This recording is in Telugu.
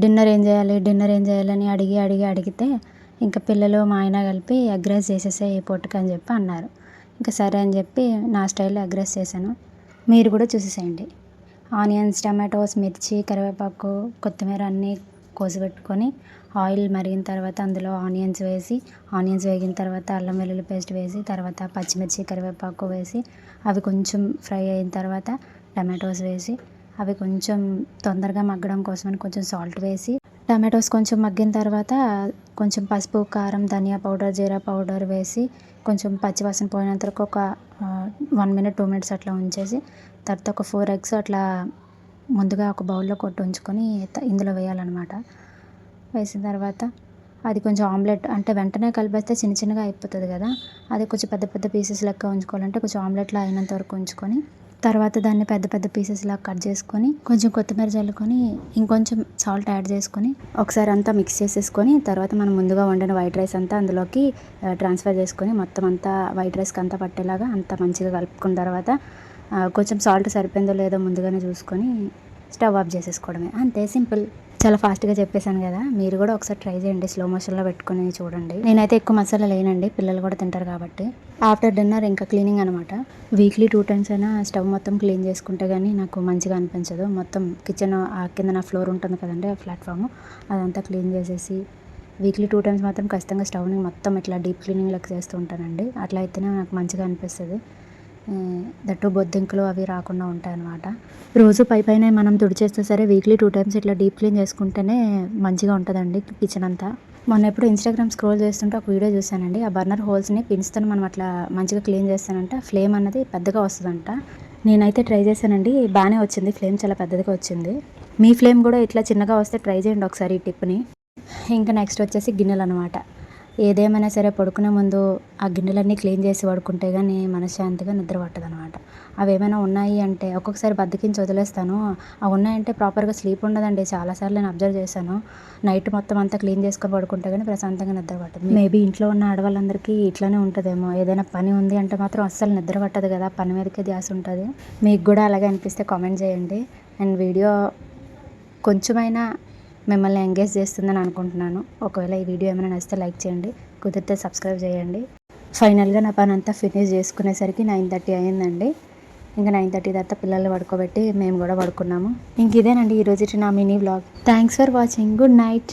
డిన్నర్ ఏం చేయాలి డిన్నర్ ఏం చేయాలని అడిగి అడిగి అడిగితే ఇంకా పిల్లలు మా ఆయన కలిపి ఎగ్ రైస్ చేసేసే ఈ పూటకి అని చెప్పి అన్నారు. ఇంకా సరే అని చెప్పి నా స్టైల్లో ఎగ్ రైస్ చేశాను. మీరు కూడా చూసేసేయండి. ఆనియన్స్ టమాటోస్ మిర్చి కరివేపాకు కొత్తిమీర అన్నీ కోసిపెట్టుకొని ఆయిల్ మరిగిన తర్వాత అందులో ఆనియన్స్ వేసి ఆనియన్స్ వేగిన తర్వాత అల్లం వెల్లుల్లి పేస్ట్ వేసి తర్వాత పచ్చిమిర్చి కరివేపాకు వేసి అవి కొంచెం ఫ్రై అయిన తర్వాత టమాటోస్ వేసి అవి కొంచెం తొందరగా మగ్గడం కోసమని కొంచెం సాల్ట్ వేసి టమాటోస్ కొంచెం మగ్గిన తర్వాత కొంచెం పసుపు కారం ధనియా పౌడర్ జీరా పౌడర్ వేసి కొంచెం పచ్చివాసన పోయినంత వరకు ఒక వన్ మినిట్ టూ మినిట్స్ అట్లా ఉంచేసి తర్వాత ఒక ఫోర్ ఎగ్స్ అట్లా ముందుగా ఒక బౌల్లో కొట్టి ఉంచుకొని ఇందులో వేయాలన్నమాట. వేసిన తర్వాత అది కొంచెం ఆమ్లెట్ అంటే వెంటనే కలిపేస్తే చిన్న చిన్నగా అయిపోతుంది కదా అది కొంచెం పెద్ద పెద్ద పీసెస్ లెక్క ఉంచుకోవాలంటే కొంచెం ఆమ్లెట్లో అయినంత వరకు ఉంచుకొని తర్వాత దాన్ని పెద్ద పెద్ద పీసెస్ లాగా కట్ చేసుకొని కొంచెం కొత్తిమీర చల్లుకొని ఇంకొంచెం సాల్ట్ యాడ్ చేసుకొని ఒకసారి అంతా మిక్స్ చేసేసుకొని తర్వాత మనం ముందుగా వండిన వైట్ రైస్ అంతా అందులోకి ట్రాన్స్ఫర్ చేసుకొని మొత్తం అంతా వైట్ రైస్కి అంతా పట్టేలాగా అంతా మంచిగా కలుపుకున్న తర్వాత కొంచెం సాల్ట్ సరిపోయిందో లేదో ముందుగానే చూసుకొని స్టవ్ ఆఫ్ చేసేసుకోవడమే. అంతే సింపుల్. చాలా ఫాస్ట్గా చెప్పేశాను కదా. మీరు కూడా ఒకసారి ట్రై చేయండి స్లో మోషన్లో పెట్టుకుని చూడండి. నేనైతే ఎక్కువ మసాలా లేనండి పిల్లలు కూడా తింటారు కాబట్టి. ఆఫ్టర్ డిన్నర్ ఇంకా క్లీనింగ్ అనమాట వీక్లీ టూ టైమ్స్ అయినా స్టవ్ మొత్తం క్లీన్ చేసుకుంటే కానీ నాకు మంచిగా అనిపించదు. మొత్తం కిచెన్ ఆ కింద నా ఫ్లోర్ ఉంటుంది కదండి ఆ ప్లాట్ఫామ్. అదంతా క్లీన్ చేసేసి వీక్లీ టూ టైమ్స్ మాత్రం ఖచ్చితంగా స్టవ్ని మొత్తం ఇట్లా డీప్ క్లీనింగ్ లెక్క చేస్తూ ఉంటానండి. అట్లా అయితేనే నాకు మంచిగా అనిపిస్తుంది. దట్టు బొద్దింకలు అవి రాకుండా ఉంటాయి అన్నమాట రోజు పై పైన మనం తుడిచేస్తే సరే వీక్లీ టూ టైమ్స్ ఇట్లా డీప్ క్లీన్ చేసుకుంటేనే మంచిగా ఉంటుందండి కిచెన్ అంతా. మొన్న ఎప్పుడు ఇన్స్టాగ్రామ్ స్క్రోల్ చేస్తుంటే ఒక వీడియో చూశానండి. ఆ బర్నర్ హోల్స్ని పిన్స్తో మనం అట్లా మంచిగా క్లీన్ చేస్తానంట. ఫ్లేమ్ అన్నది పెద్దగా వస్తుందంట. నేనైతే ట్రై చేశానండి. బాగానే వచ్చింది. ఫ్లేమ్ చాలా పెద్దదిగా వచ్చింది. మీ ఫ్లేమ్ కూడా ఇట్లా చిన్నగా వస్తే ట్రై చేయండి ఒకసారి ఈ టిప్ని ఇంకా నెక్స్ట్ వచ్చేసి గిన్నెలు అనమాట ఏదేమైనా సరే పడుకునే ముందు ఆ గిన్నెలన్నీ క్లీన్ చేసి పడుకుంటే కానీ మనశ్శాంతిగా నిద్ర పట్టదు అనమాట అవి ఏమైనా ఉన్నాయి అంటే ఒక్కొక్కసారి బద్దకించి వదిలేస్తాను. అవి ఉన్నాయంటే ప్రాపర్గా స్లీప్ ఉండదండి. చాలాసార్లు నేను అబ్జర్వ్ చేశాను. నైట్ మొత్తం అంతా క్లీన్ చేసుకొని పడుకుంటే కానీ ప్రశాంతంగా నిద్ర పట్టదు. మేబీ ఇంట్లో ఉన్న ఆడవాళ్ళందరికీ ఇట్లానే ఉంటుందేమో. ఏదైనా పని ఉంది అంటే మాత్రం అస్సలు నిద్ర పట్టదు కదా. పని మీదకే ధ్యాస ఉంటుంది. మీకు కూడా అలాగే అనిపిస్తే కామెంట్ చేయండి. అండ్ వీడియో కొంచెమైనా మిమ్మల్ని ఎంగేజ్ చేస్తుందని అనుకుంటున్నాను. ఒకవేళ ఈ వీడియో ఏమైనా నచ్చితే లైక్ చేయండి కుదిరితే సబ్స్క్రైబ్ చేయండి. ఫైనల్గా నా పని అంతా ఫినిష్ చేసుకునేసరికి నైన్ థర్టీ అయిందండి. ఇంకా నైన్ థర్టీ తర్వాత పిల్లల్ని పడుకోబెట్టి మేము కూడా పడుకున్నాము. ఇంక ఇదేనండి ఈరోజు నా mini vlog thanks for watching good night